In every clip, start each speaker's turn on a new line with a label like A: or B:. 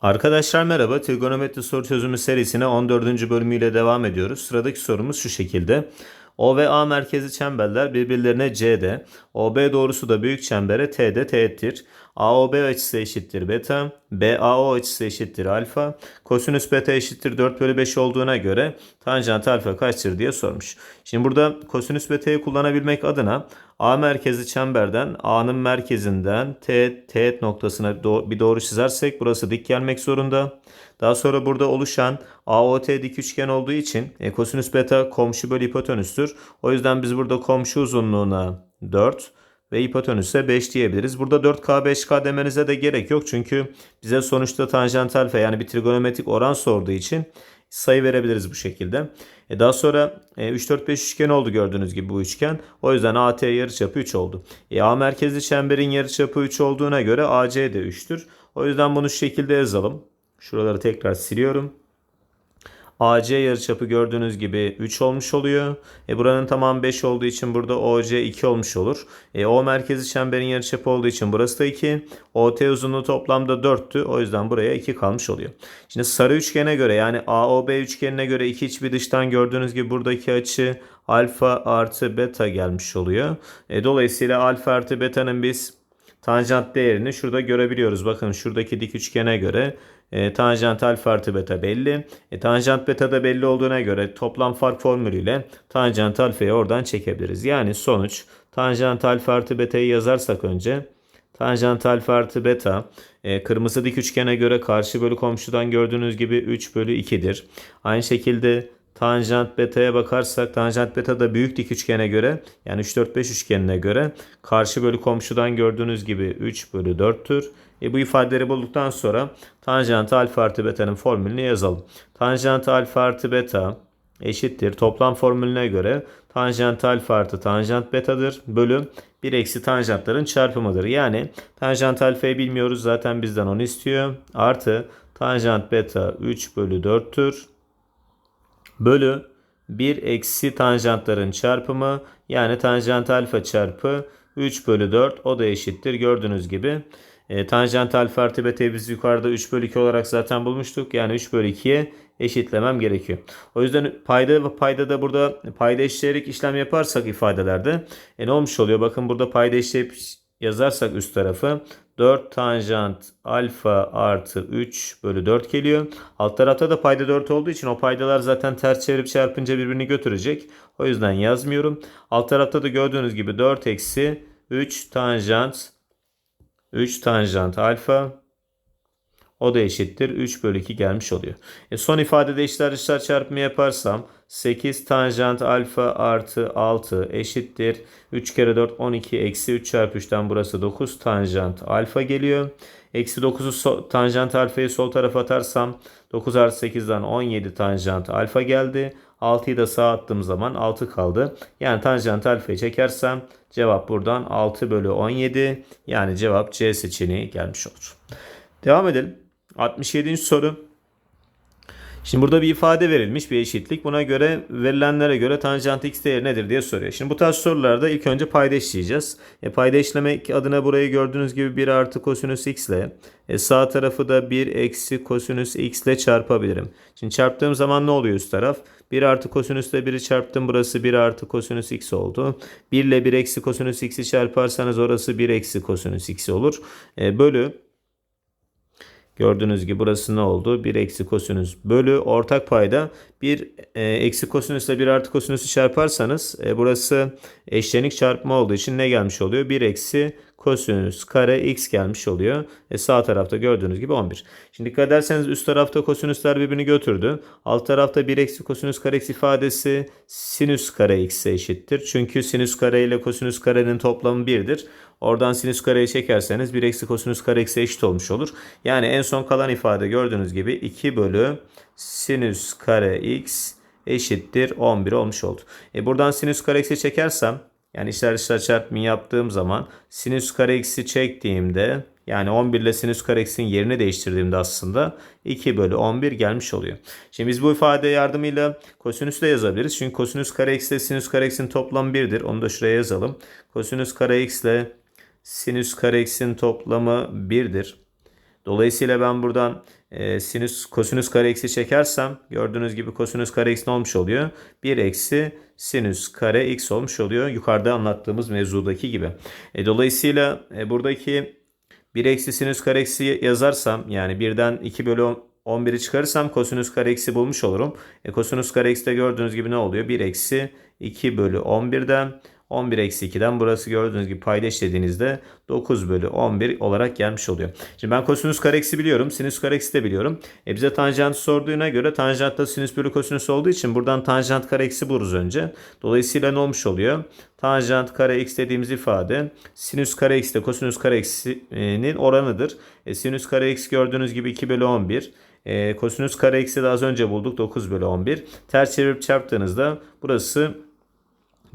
A: Arkadaşlar merhaba. Trigonometri soru çözümü serisine 14. bölümüyle devam ediyoruz. Sıradaki sorumuz şu şekilde. O ve A merkezi çemberler birbirlerine C'de, OB doğrusu da büyük çembere T'de teğettir. AOB açısı eşittir beta, BAO açısı eşittir alfa, kosinüs beta eşittir 4 bölü 5 olduğuna göre tanjant alfa kaçtır diye sormuş. Şimdi burada kosinüs beta'yı kullanabilmek adına A merkezi çemberden A'nın merkezinden T, teğet noktasına do- bir doğru çizersek burası dik gelmek zorunda. Daha sonra burada oluşan AOT dik üçgen olduğu için e, beta komşu bölü hipotenüstür. O yüzden biz burada komşu uzunluğuna 4 ve hipotenüse 5 diyebiliriz. Burada 4K 5K demenize de gerek yok. Çünkü bize sonuçta tanjant alfa yani bir trigonometrik oran sorduğu için sayı verebiliriz bu şekilde. E daha sonra e, 3 4 5 üçgen oldu gördüğünüz gibi bu üçgen. O yüzden AT yarıçapı 3 oldu. E, A merkezli çemberin yarıçapı 3 olduğuna göre AC de 3'tür. O yüzden bunu şu şekilde yazalım. Şuraları tekrar siliyorum. AC yarıçapı gördüğünüz gibi 3 olmuş oluyor. E buranın tamamı 5 olduğu için burada OC 2 olmuş olur. E O merkezi çemberin yarıçapı olduğu için burası da 2. OT uzunluğu toplamda 4'tü. O yüzden buraya 2 kalmış oluyor. Şimdi sarı üçgene göre yani AOB üçgenine göre iki iç bir dıştan gördüğünüz gibi buradaki açı alfa artı beta gelmiş oluyor. E dolayısıyla alfa artı beta'nın biz tanjant değerini şurada görebiliyoruz. Bakın şuradaki dik üçgene göre e, tanjant alfa artı beta belli. E, tanjant beta da belli olduğuna göre toplam fark formülüyle tanjant alfayı oradan çekebiliriz. Yani sonuç tanjant alfa artı beta'yı yazarsak önce tanjant alfa artı beta e, kırmızı dik üçgene göre karşı bölü komşudan gördüğünüz gibi 3 bölü 2'dir. Aynı şekilde tanjant beta'ya bakarsak tanjant beta da büyük dik üçgene göre yani 3 4 5 üçgenine göre karşı bölü komşudan gördüğünüz gibi 3 bölü 4'tür. E bu ifadeleri bulduktan sonra tanjant alfa artı beta'nın formülünü yazalım. Tanjant alfa artı beta eşittir. Toplam formülüne göre tanjant alfa artı tanjant betadır. Bölü 1 eksi tanjantların çarpımıdır. Yani tanjant alfayı bilmiyoruz zaten bizden onu istiyor. Artı tanjant beta 3 bölü 4'tür. Bölü 1 eksi tanjantların çarpımı yani tanjant alfa çarpı 3 bölü 4 o da eşittir. Gördüğünüz gibi e, tanjant alfa artı beta'yı biz yukarıda 3 bölü 2 olarak zaten bulmuştuk. Yani 3 bölü 2'ye eşitlemem gerekiyor. O yüzden payda ve payda da burada payda eşleyerek işlem yaparsak ifadelerde e, ne olmuş oluyor? Bakın burada payda eşleyip yazarsak üst tarafı 4 tanjant alfa artı 3 bölü 4 geliyor. Alt tarafta da payda 4 olduğu için o paydalar zaten ters çevirip çarpınca birbirini götürecek. O yüzden yazmıyorum. Alt tarafta da gördüğünüz gibi 4 eksi 3 tanjant 3 tanjant alfa o da eşittir 3 bölü 2 gelmiş oluyor. E son ifadede içler dışlar çarpımı yaparsam 8 tanjant alfa artı 6 eşittir. 3 kere 4 12 eksi 3 çarpı 3'ten burası 9 tanjant alfa geliyor. Eksi 9'u so- tanjant alfayı sol tarafa atarsam 9 artı 8'den 17 tanjant alfa geldi. 6'yı da sağa attığım zaman 6 kaldı. Yani tanjant alfayı çekersem cevap buradan 6 bölü 17. Yani cevap C seçeneği gelmiş olur. Devam edelim. 67. soru. Şimdi burada bir ifade verilmiş bir eşitlik. Buna göre verilenlere göre tanjant x değeri nedir diye soruyor. Şimdi bu tarz sorularda ilk önce payda işleyeceğiz. E, payda işlemek adına burayı gördüğünüz gibi 1 artı kosinüs x ile e, sağ tarafı da 1 eksi kosinüs x ile çarpabilirim. Şimdi çarptığım zaman ne oluyor üst taraf? 1 artı kosinüs ile 1'i çarptım. Burası 1 artı kosinüs x oldu. 1 ile 1 eksi kosinüs x'i çarparsanız orası 1 eksi kosinüs x olur. E, bölü Gördüğünüz gibi burası ne oldu? 1 eksi kosinüs bölü ortak payda 1 e, eksi kosinüs ile 1 artı kosinüsü çarparsanız e, burası eşlenik çarpma olduğu için ne gelmiş oluyor? 1 eksi kosinüs kare x gelmiş oluyor. E, sağ tarafta gördüğünüz gibi 11. Şimdi dikkat ederseniz üst tarafta kosinüsler birbirini götürdü. Alt tarafta 1 eksi kosinüs kare x ifadesi sinüs kare x'e eşittir. Çünkü sinüs kare ile kosinüs karenin toplamı 1'dir. Oradan sinüs kareyi çekerseniz 1 eksi kosinüs kare x'e eşit olmuş olur. Yani en son kalan ifade gördüğünüz gibi 2 bölü sinüs kare x eşittir 11 olmuş oldu. E buradan sinüs kare x'i çekersem yani içler dışlar çarpımı yaptığım zaman sinüs kare x'i çektiğimde yani 11 ile sinüs kare x'in yerini değiştirdiğimde aslında 2 bölü 11 gelmiş oluyor. Şimdi biz bu ifade yardımıyla kosinüs de yazabiliriz. Çünkü kosinüs kare x ile sinüs kare x'in toplamı 1'dir. Onu da şuraya yazalım. Kosinüs kare x ile sinüs kare x'in toplamı 1'dir. Dolayısıyla ben buradan e, sinüs kosinüs kare eksi çekersem gördüğünüz gibi kosinüs kare x ne olmuş oluyor? 1 eksi sinüs kare x olmuş oluyor. Yukarıda anlattığımız mevzudaki gibi. E, dolayısıyla e, buradaki 1 eksi sinüs kare eksi yazarsam yani 1'den 2 bölü 11'i çıkarırsam kosinüs kare eksi bulmuş olurum. E, kosinüs kare eksi de gördüğünüz gibi ne oluyor? 1 eksi 2 bölü 11'den 11 eksi 2'den burası gördüğünüz gibi payda işlediğinizde 9 bölü 11 olarak gelmiş oluyor. Şimdi ben kosinüs kare eksi biliyorum. Sinüs kare eksi de biliyorum. E bize tanjant sorduğuna göre tanjant da sinüs bölü kosinüs olduğu için buradan tanjant kare eksi buluruz önce. Dolayısıyla ne olmuş oluyor? Tanjant kare x dediğimiz ifade sinüs kare eksi de kosinüs kare eksinin oranıdır. E, sinüs kare eksi gördüğünüz gibi 2 bölü 11. E, kosinüs kare eksi de az önce bulduk 9 bölü 11. Ters çevirip çarptığınızda burası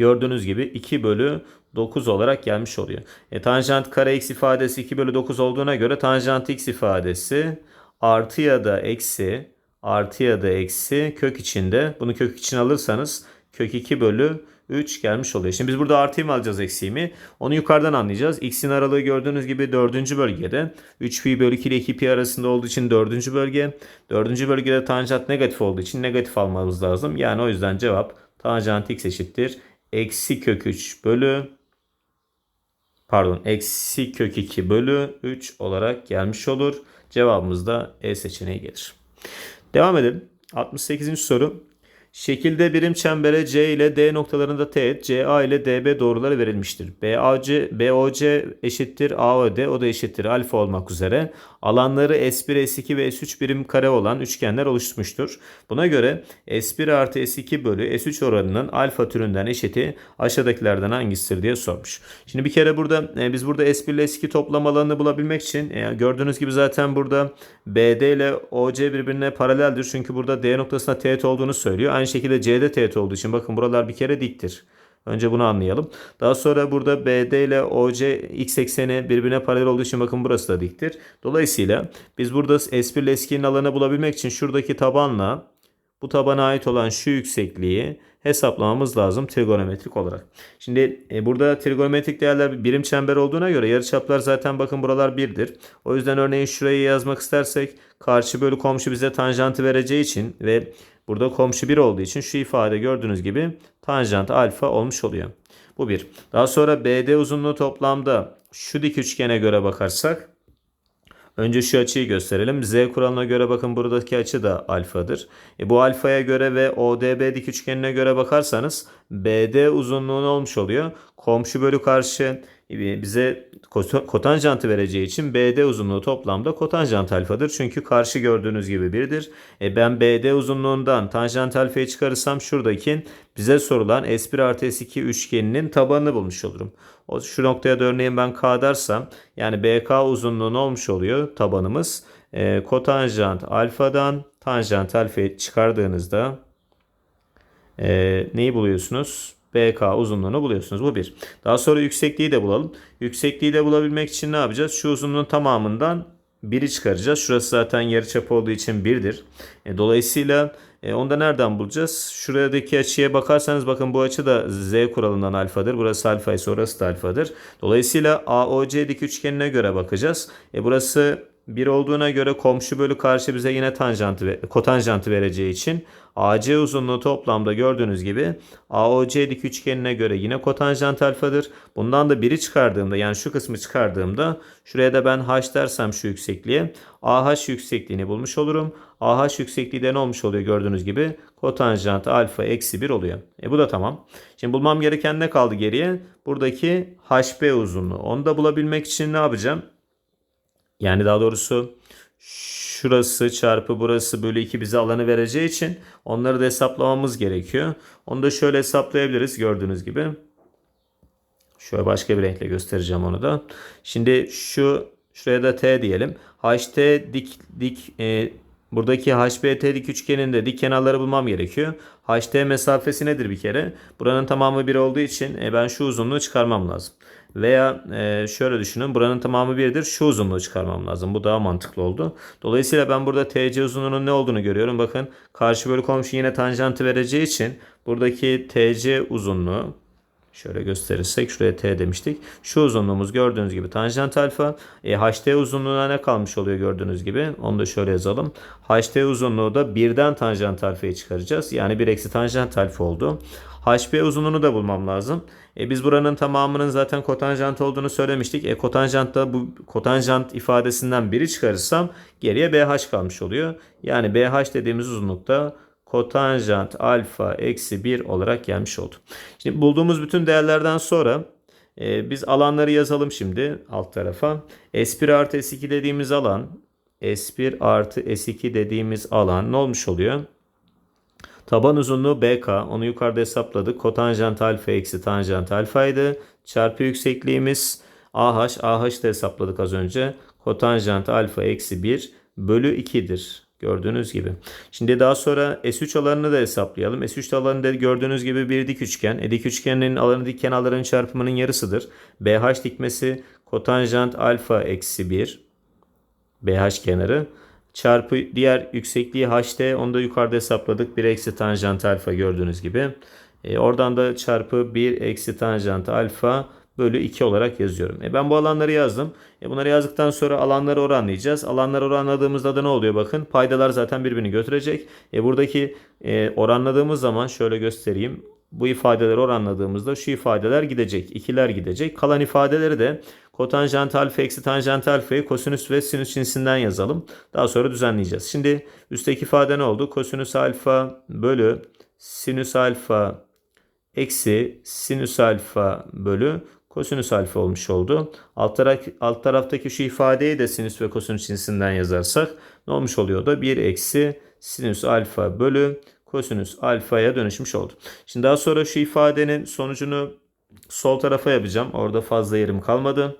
A: gördüğünüz gibi 2 bölü 9 olarak gelmiş oluyor. E, tanjant kare x ifadesi 2 bölü 9 olduğuna göre tanjant x ifadesi artı ya da eksi artı ya da eksi kök içinde bunu kök için alırsanız kök 2 bölü 3 gelmiş oluyor. Şimdi biz burada artıyı mı alacağız eksiği mi? Onu yukarıdan anlayacağız. X'in aralığı gördüğünüz gibi 4. bölgede. 3 pi bölü 2 ile 2 pi arasında olduğu için 4. bölge. 4. bölgede tanjant negatif olduğu için negatif almamız lazım. Yani o yüzden cevap tanjant x eşittir. Eksi kök 3 bölü pardon eksi kök 2 bölü 3 olarak gelmiş olur. Cevabımız da E seçeneği gelir. Devam edelim. 68. soru. Şekilde birim çembere C ile D noktalarında teğet, CA ile DB doğruları verilmiştir. BAC, BOC eşittir AOD, o da eşittir alfa olmak üzere. Alanları S1, S2 ve S3 birim kare olan üçgenler oluşmuştur. Buna göre S1 artı S2 bölü S3 oranının alfa türünden eşiti aşağıdakilerden hangisidir diye sormuş. Şimdi bir kere burada e, biz burada S1 ile S2 toplam alanını bulabilmek için e, gördüğünüz gibi zaten burada BD ile OC birbirine paraleldir. Çünkü burada D noktasında teğet olduğunu söylüyor. Aynı şekilde C'de teğet olduğu için bakın buralar bir kere diktir. Önce bunu anlayalım. Daha sonra burada BD ile OC x ekseni birbirine paralel olduğu için bakın burası da diktir. Dolayısıyla biz burada S1 ile S2'nin alanı bulabilmek için şuradaki tabanla bu tabana ait olan şu yüksekliği hesaplamamız lazım trigonometrik olarak. Şimdi e, burada trigonometrik değerler birim çember olduğuna göre yarıçaplar zaten bakın buralar birdir. O yüzden örneğin şurayı yazmak istersek karşı bölü komşu bize tanjantı vereceği için ve burada komşu 1 olduğu için şu ifade gördüğünüz gibi tanjant alfa olmuş oluyor. Bu bir. Daha sonra BD uzunluğu toplamda şu dik üçgene göre bakarsak Önce şu açıyı gösterelim. Z kuralına göre bakın buradaki açı da alfadır. E bu alfaya göre ve ODB dik üçgenine göre bakarsanız BD uzunluğu ne olmuş oluyor? Komşu bölü karşı bize kotanjantı vereceği için BD uzunluğu toplamda kotanjant alfadır. Çünkü karşı gördüğünüz gibi birdir. E ben BD uzunluğundan tanjant alfayı çıkarırsam şuradaki bize sorulan S1 artı S2 üçgeninin tabanını bulmuş olurum. O, şu noktaya da örneğin ben K dersem yani BK uzunluğu olmuş oluyor tabanımız? E, kotanjant alfadan tanjant alfayı çıkardığınızda e, neyi buluyorsunuz? BK uzunluğunu buluyorsunuz. Bu bir. Daha sonra yüksekliği de bulalım. Yüksekliği de bulabilmek için ne yapacağız? Şu uzunluğun tamamından 1'i çıkaracağız. Şurası zaten yarıçap olduğu için 1'dir. E, dolayısıyla e, onu da nereden bulacağız? Şuradaki açıya bakarsanız bakın bu açı da Z kuralından alfadır. Burası alfa ise orası da alfadır. Dolayısıyla AOC dik üçgenine göre bakacağız. E, burası 1 olduğuna göre komşu bölü karşı bize yine tanjantı, kotanjantı vereceği için AC uzunluğu toplamda gördüğünüz gibi AOC dik üçgenine göre yine kotanjant alfadır. Bundan da 1'i çıkardığımda yani şu kısmı çıkardığımda şuraya da ben H dersem şu yüksekliğe AH yüksekliğini bulmuş olurum. AH yüksekliği de ne olmuş oluyor gördüğünüz gibi kotanjant alfa eksi 1 oluyor. E bu da tamam. Şimdi bulmam gereken ne kaldı geriye? Buradaki HB uzunluğu. Onu da bulabilmek için ne yapacağım? Yani daha doğrusu şurası çarpı burası bölü 2 bize alanı vereceği için onları da hesaplamamız gerekiyor. Onu da şöyle hesaplayabiliriz gördüğünüz gibi. Şöyle başka bir renkle göstereceğim onu da. Şimdi şu şuraya da t diyelim. HT dik dik e, buradaki HBT dik üçgeninde dik kenarları bulmam gerekiyor. HT mesafesi nedir bir kere? Buranın tamamı 1 olduğu için e, ben şu uzunluğu çıkarmam lazım. Veya e, şöyle düşünün buranın tamamı 1'dir. Şu uzunluğu çıkarmam lazım. Bu daha mantıklı oldu. Dolayısıyla ben burada TC uzunluğunun ne olduğunu görüyorum. Bakın karşı bölü komşu yine tanjantı vereceği için buradaki TC uzunluğu Şöyle gösterirsek şuraya t demiştik. Şu uzunluğumuz gördüğünüz gibi tanjant alfa. E, HT uzunluğuna ne kalmış oluyor gördüğünüz gibi. Onu da şöyle yazalım. HT uzunluğu da birden tanjant alfayı çıkaracağız. Yani 1 eksi tanjant alfa oldu. HB uzunluğunu da bulmam lazım. E biz buranın tamamının zaten kotanjant olduğunu söylemiştik. E kotanjantta bu kotanjant ifadesinden biri çıkarırsam geriye BH kalmış oluyor. Yani BH dediğimiz uzunlukta kotanjant alfa eksi 1 olarak gelmiş oldu. Şimdi bulduğumuz bütün değerlerden sonra e, biz alanları yazalım şimdi alt tarafa. S1 artı S2 dediğimiz alan S1 artı S2 dediğimiz alan ne olmuş oluyor? Taban uzunluğu BK. Onu yukarıda hesapladık. Kotanjant alfa eksi tanjant alfaydı. Çarpı yüksekliğimiz AH. AH da hesapladık az önce. Kotanjant alfa eksi 1 bölü 2'dir. Gördüğünüz gibi. Şimdi daha sonra S3 alanını da hesaplayalım. S3 alanı da gördüğünüz gibi bir dik üçgen. E, dik üçgenin alanı dik kenarların çarpımının yarısıdır. BH dikmesi kotanjant alfa eksi 1 BH kenarı çarpı diğer yüksekliği HT onu da yukarıda hesapladık. 1 eksi tanjant alfa gördüğünüz gibi. E, oradan da çarpı 1 eksi tanjant alfa bölü 2 olarak yazıyorum. E, ben bu alanları yazdım. E, bunları yazdıktan sonra alanları oranlayacağız. Alanları oranladığımızda da ne oluyor bakın. Paydalar zaten birbirini götürecek. E, buradaki e, oranladığımız zaman şöyle göstereyim. Bu ifadeleri oranladığımızda şu ifadeler gidecek. ikiler gidecek. Kalan ifadeleri de kotanjant alfa eksi tanjant alfayı kosinüs ve sinüs cinsinden yazalım. Daha sonra düzenleyeceğiz. Şimdi üstteki ifade ne oldu? Kosinüs alfa bölü sinüs alfa eksi sinüs alfa bölü kosinüs alfa olmuş oldu. Alt, taraf, alt taraftaki şu ifadeyi de sinüs ve kosinüs cinsinden yazarsak ne olmuş oluyor da 1 eksi sinüs alfa bölü kosinüs alfaya dönüşmüş oldu. Şimdi daha sonra şu ifadenin sonucunu sol tarafa yapacağım. Orada fazla yerim kalmadı.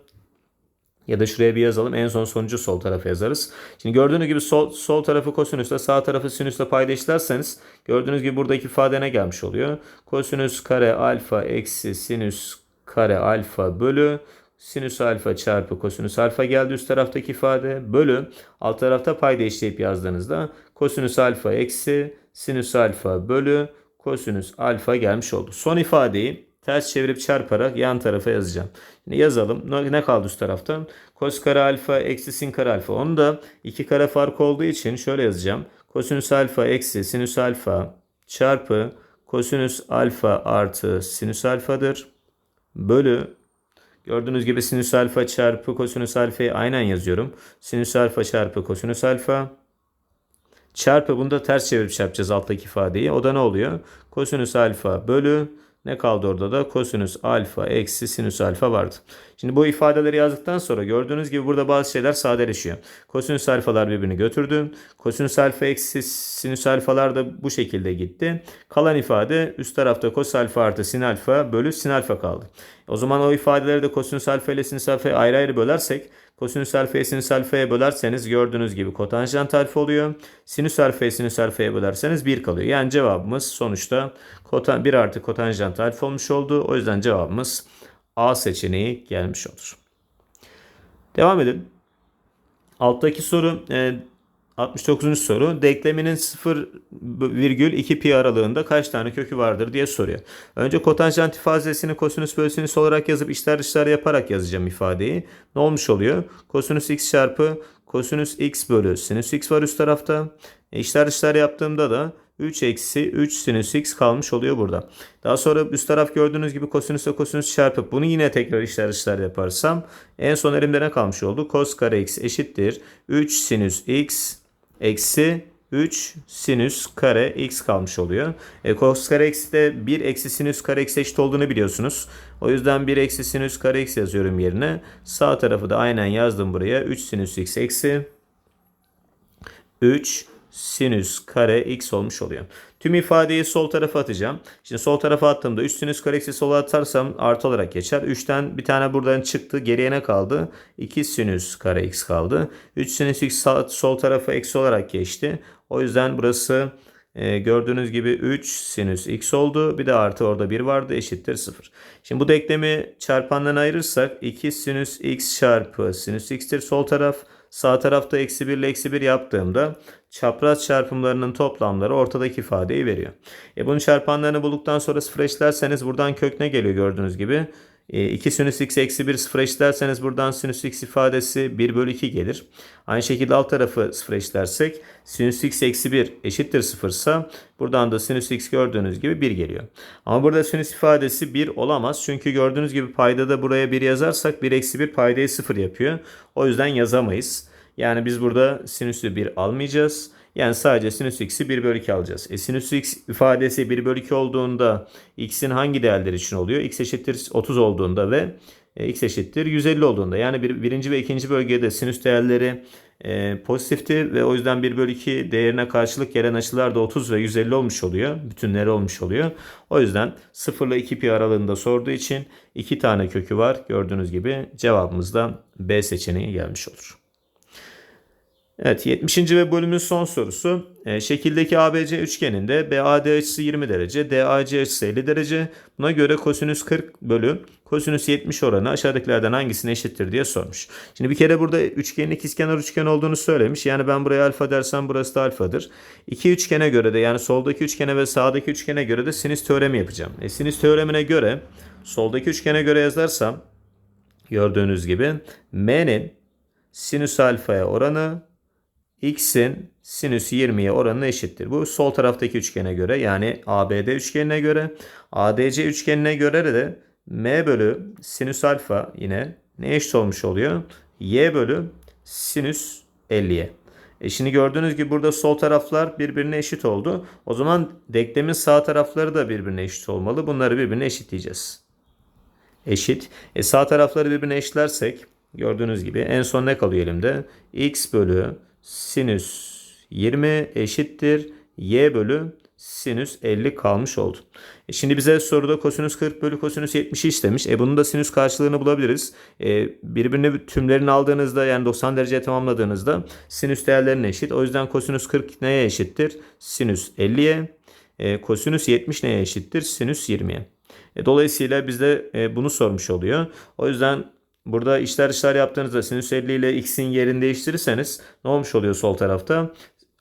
A: Ya da şuraya bir yazalım. En son sonucu sol tarafa yazarız. Şimdi gördüğünüz gibi sol, sol tarafı kosinüsle sağ tarafı sinüsle payda işlerseniz gördüğünüz gibi buradaki ifade ne gelmiş oluyor? Kosinüs kare alfa eksi sinüs kare alfa bölü sinüs alfa çarpı kosinüs alfa geldi üst taraftaki ifade bölü alt tarafta payda işleyip yazdığınızda kosinüs alfa eksi sinüs alfa bölü kosinüs alfa gelmiş oldu. Son ifadeyi ters çevirip çarparak yan tarafa yazacağım. Şimdi yazalım. Ne kaldı üst tarafta? Kos kare alfa eksi sin kare alfa. Onu da iki kare fark olduğu için şöyle yazacağım. Kosinüs alfa eksi sinüs alfa çarpı kosinüs alfa artı sinüs alfadır. Bölü gördüğünüz gibi sinüs alfa çarpı kosinüs alfayı aynen yazıyorum. Sinüs alfa çarpı kosinüs alfa çarpı bunu da ters çevirip çarpacağız alttaki ifadeyi. O da ne oluyor? Kosinüs alfa bölü ne kaldı orada da? Kosinüs alfa eksi sinüs alfa vardı. Şimdi bu ifadeleri yazdıktan sonra gördüğünüz gibi burada bazı şeyler sadeleşiyor. Kosinüs alfalar birbirini götürdü. Kosinüs alfa eksi sinüs alfalar da bu şekilde gitti. Kalan ifade üst tarafta kos alfa artı sin alfa bölü sin alfa kaldı. O zaman o ifadeleri de kosinüs alfa ile sinüs alfayı ayrı ayrı bölersek Kosinüs alfayı sinüs alfaya bölerseniz gördüğünüz gibi kotanjant alfa oluyor. Sinüs alfayı sinüs alfaya bölerseniz 1 kalıyor. Yani cevabımız sonuçta kotan, 1 artı kotanjant alfa olmuş oldu. O yüzden cevabımız A seçeneği gelmiş olur. Devam edelim. Alttaki soru e, 69. soru. Denkleminin 0,2 pi aralığında kaç tane kökü vardır diye soruyor. Önce kotanjant ifadesini kosinüs bölü sinüs olarak yazıp içler dışlar yaparak yazacağım ifadeyi. Ne olmuş oluyor? Kosinüs x çarpı kosinüs x bölü sinüs x var üst tarafta. E içler dışlar yaptığımda da 3 eksi 3 sinüs x kalmış oluyor burada. Daha sonra üst taraf gördüğünüz gibi kosinüs ve kosinüs çarpıp bunu yine tekrar işler işler yaparsam en son elimde ne kalmış oldu? Kos kare x eşittir 3 sinüs x eksi 3 sinüs kare x kalmış oluyor. E, cos kare x de 1 eksi sinüs kare x eşit olduğunu biliyorsunuz. O yüzden 1 eksi sinüs kare x yazıyorum yerine. Sağ tarafı da aynen yazdım buraya. 3 sinüs x eksi 3 sinüs kare x olmuş oluyor. Tüm ifadeyi sol tarafa atacağım. Şimdi sol tarafa attığımda 3 sinüs kare x'i sola atarsam artı olarak geçer. 3'ten bir tane buradan çıktı. Geriye ne kaldı? 2 sinüs kare x kaldı. 3 sinüs x sol tarafa eksi olarak geçti. O yüzden burası e, gördüğünüz gibi 3 sinüs x oldu. Bir de artı orada 1 vardı eşittir 0. Şimdi bu denklemi çarpandan ayırırsak 2 sinüs x çarpı sinüs x'tir sol taraf. Sağ tarafta eksi 1 ile eksi 1 yaptığımda çapraz çarpımlarının toplamları ortadaki ifadeyi veriyor. E bunun çarpanlarını bulduktan sonra sıfır eşitlerseniz buradan kök ne geliyor gördüğünüz gibi. 2 sinüs x eksi 1 sıfır eşitlerseniz buradan sinüs x ifadesi 1 bölü 2 gelir. Aynı şekilde alt tarafı sıfır eşitlersek sinüs x eksi 1 eşittir sıfırsa buradan da sinüs x gördüğünüz gibi 1 geliyor. Ama burada sinüs ifadesi 1 olamaz. Çünkü gördüğünüz gibi payda da buraya 1 yazarsak 1 eksi 1 paydayı 0 yapıyor. O yüzden yazamayız. Yani biz burada sinüsü 1 almayacağız. Yani sadece sinüs x'i 1 bölü 2 alacağız. E sinüs x ifadesi 1 bölü 2 olduğunda x'in hangi değerleri için oluyor? x eşittir 30 olduğunda ve e, x eşittir 150 olduğunda. Yani bir, birinci ve ikinci bölgede sinüs değerleri e, pozitifti ve o yüzden 1 bölü 2 değerine karşılık gelen açılar da 30 ve 150 olmuş oluyor. Bütünleri olmuş oluyor. O yüzden 0 ile 2 pi aralığında sorduğu için 2 tane kökü var. Gördüğünüz gibi cevabımız da B seçeneği gelmiş olur. Evet 70. ve bölümün son sorusu. E, şekildeki ABC üçgeninde BAD açısı 20 derece, DAC açısı 50 derece. Buna göre kosinüs 40 bölü kosinüs 70 oranı aşağıdakilerden hangisine eşittir diye sormuş. Şimdi bir kere burada üçgenin ikizkenar üçgen olduğunu söylemiş. Yani ben buraya alfa dersem burası da alfadır. İki üçgene göre de yani soldaki üçgene ve sağdaki üçgene göre de sinüs teoremi yapacağım. E, sinüs teoremine göre soldaki üçgene göre yazarsam gördüğünüz gibi M'nin sinüs alfaya oranı x'in sinüs 20'ye oranına eşittir. Bu sol taraftaki üçgene göre yani ABD üçgenine göre ADC üçgenine göre de m bölü sinüs alfa yine ne eşit olmuş oluyor? y bölü sinüs 50'ye. E şimdi gördüğünüz gibi burada sol taraflar birbirine eşit oldu. O zaman denklemin sağ tarafları da birbirine eşit olmalı. Bunları birbirine eşitleyeceğiz. Eşit. E sağ tarafları birbirine eşitlersek gördüğünüz gibi en son ne kalıyor elimde? x bölü sinüs 20 eşittir y bölü sinüs 50 kalmış oldu. E şimdi bize soruda kosinüs 40 bölü kosinüs 70'i istemiş. E bunun da sinüs karşılığını bulabiliriz. E birbirine tümlerini aldığınızda yani 90 dereceye tamamladığınızda sinüs değerlerine eşit. O yüzden kosinüs 40 neye eşittir? Sinüs 50'ye. E, kosinüs 70 neye eşittir? Sinüs 20'ye. E, dolayısıyla bizde e, bunu sormuş oluyor. O yüzden Burada işler işler yaptığınızda sinüs 50 ile x'in yerini değiştirirseniz ne olmuş oluyor sol tarafta?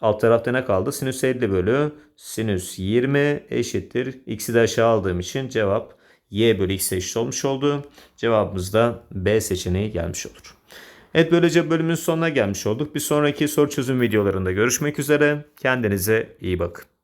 A: Alt tarafta ne kaldı? Sinüs 50 bölü sinüs 20 eşittir. X'i de aşağı aldığım için cevap y bölü x eşit olmuş oldu. Cevabımız da B seçeneği gelmiş olur. Evet böylece bölümün sonuna gelmiş olduk. Bir sonraki soru çözüm videolarında görüşmek üzere. Kendinize iyi bakın.